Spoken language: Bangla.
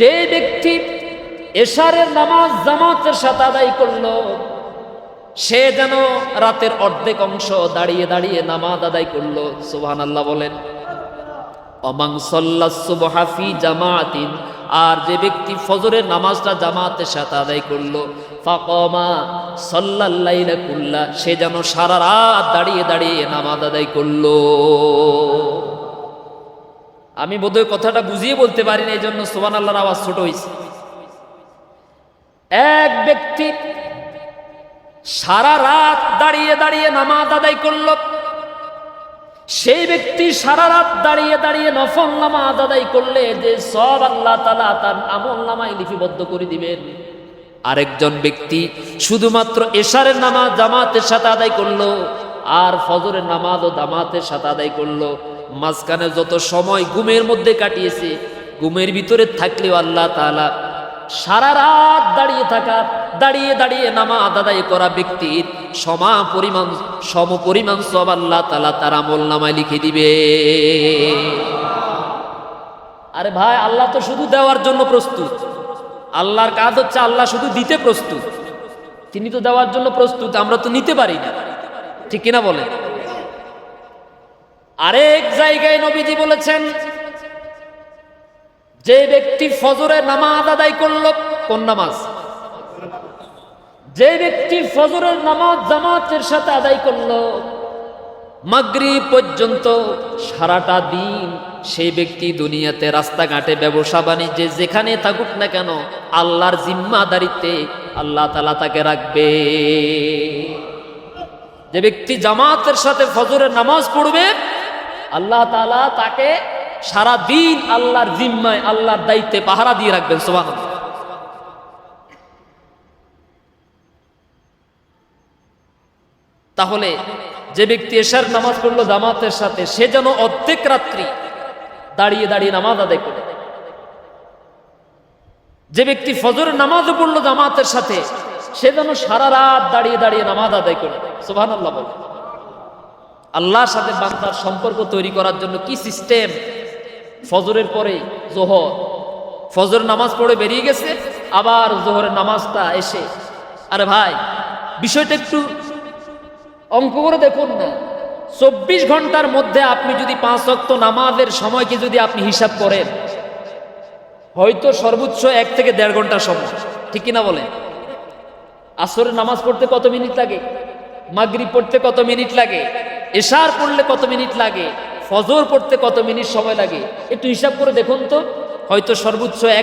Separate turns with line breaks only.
যে ব্যক্তি এশারের নামাজ জামাতের সাথে আদায় করল, সে যেন রাতের অর্ধেক অংশ দাঁড়িয়ে দাঁড়িয়ে নামাজ আদায় করল সুবহান আল্লাহ বলেন অমাং জামাতিন, আর যে ব্যক্তি ফজরের নামাজটা জামাতের সাথে আদায় করল, ফাকমা সল্লাল্লাইলা সে যেন সারা রাত দাঁড়িয়ে দাঁড়িয়ে নামাজ আদায় করল। আমি বোধহয় কথাটা বুঝিয়ে বলতে পারি না এই জন্য সোহান আল্লাহর আওয়াজ ছোট হয়েছে। এক ব্যক্তি সারা রাত দাঁড়িয়ে দাঁড়িয়ে নামাজ আদায় করল। সেই ব্যক্তি সারা রাত দাঁড়িয়ে দাঁড়িয়ে নফল নামাজ আদায় করলে যে সব আল্লাহ তালা তার আমল নামায় লিপিবদ্ধ করে দিবেন। আরেকজন ব্যক্তি শুধুমাত্র এশারের নামাজ জামাতের সাথে আদায় করল, আর ফজরের নামাজ ও জামাতের সাথে আদায় করল। মাঝখানে যত সময় ঘুমের মধ্যে কাটিয়েছে, ঘুমের ভিতরে থাকলেও আল্লাহ তালা সারা রাত দাঁড়িয়ে থাকা, দাঁড়িয়ে দাঁড়িয়ে নামাজ আদায় করা ব্যক্তির সমা পরিমাণ, সম পরিমাণ সব আল্লাহ তালা তার আমল নামায় লিখে দিবে। আরে ভাই, আল্লাহ তো শুধু দেওয়ার জন্য প্রস্তুত। আল্লাহর কাজ হচ্ছে আল্লাহ শুধু দিতে প্রস্তুত। তিনি তো দেওয়ার জন্য প্রস্তুত, আমরা তো নিতে পারি না। ঠিক কিনা বলেন? আরেক জায়গায় নবীজি বলেছেন, যে ব্যক্তি ফজরে নামাজ আদায় করল, কোন নামাজ? যে ব্যক্তি ফজরের নামাজ জামাতের সাথে আদায় করল মাগরি পর্যন্ত সারাটা দিন সেই ব্যক্তি দুনিয়াতে রাস্তাঘাটে ব্যবসা বাণিজ্যে যেখানে থাকুক না কেন, আল্লাহর জিম্মাদারিতে আল্লাহ তালা তাকে রাখবে। যে ব্যক্তি জামাতের সাথে ফজরের নামাজ পড়বে আল্লাহ তালা তাকে সারা দিন আল্লাহর জিম্মায়, আল্লাহর দায়িত্বে পাহারা দিয়ে রাখবেন সোবান তাহলে যে ব্যক্তি এশার নামাজ পড়ল জামাতের সাথে, সে যেন অর্ধেক রাত্রি দাঁড়িয়ে দাঁড়িয়ে নামাজ আদায় করে। যে ব্যক্তি ফজরের নামাজ পড়ল জামাতের সাথে, সে যেন সারা রাত দাঁড়িয়ে দাঁড়িয়ে নামাজ আদায় করে। সোভান আল্লাহ বলে আল্লাহর সাথে বান্দার সম্পর্ক তৈরি করার জন্য কি সিস্টেম? ফজরের পরে জোহর। ফজর নামাজ পড়ে বেরিয়ে গেছে, আবার জোহরের নামাজটা এসে। আরে ভাই, বিষয়টা একটু অঙ্ক করে দেখুন না। চব্বিশ ঘণ্টার মধ্যে আপনি যদি পাঁচ অক্ত নামাজের সময়কে যদি আপনি হিসাব করেন, হয়তো সর্বোচ্চ এক থেকে দেড় ঘণ্টা সময়। ঠিক কিনা বলেন? আসরের নামাজ পড়তে কত মিনিট লাগে? মাগরি পড়তে কত মিনিট লাগে? এশার পড়লে কত মিনিট লাগে? ফজর পড়তে কত মিনিট সময় লাগে? একটু হিসাব করে দেখুন তো। হয়তো সর্বোচ্চ এক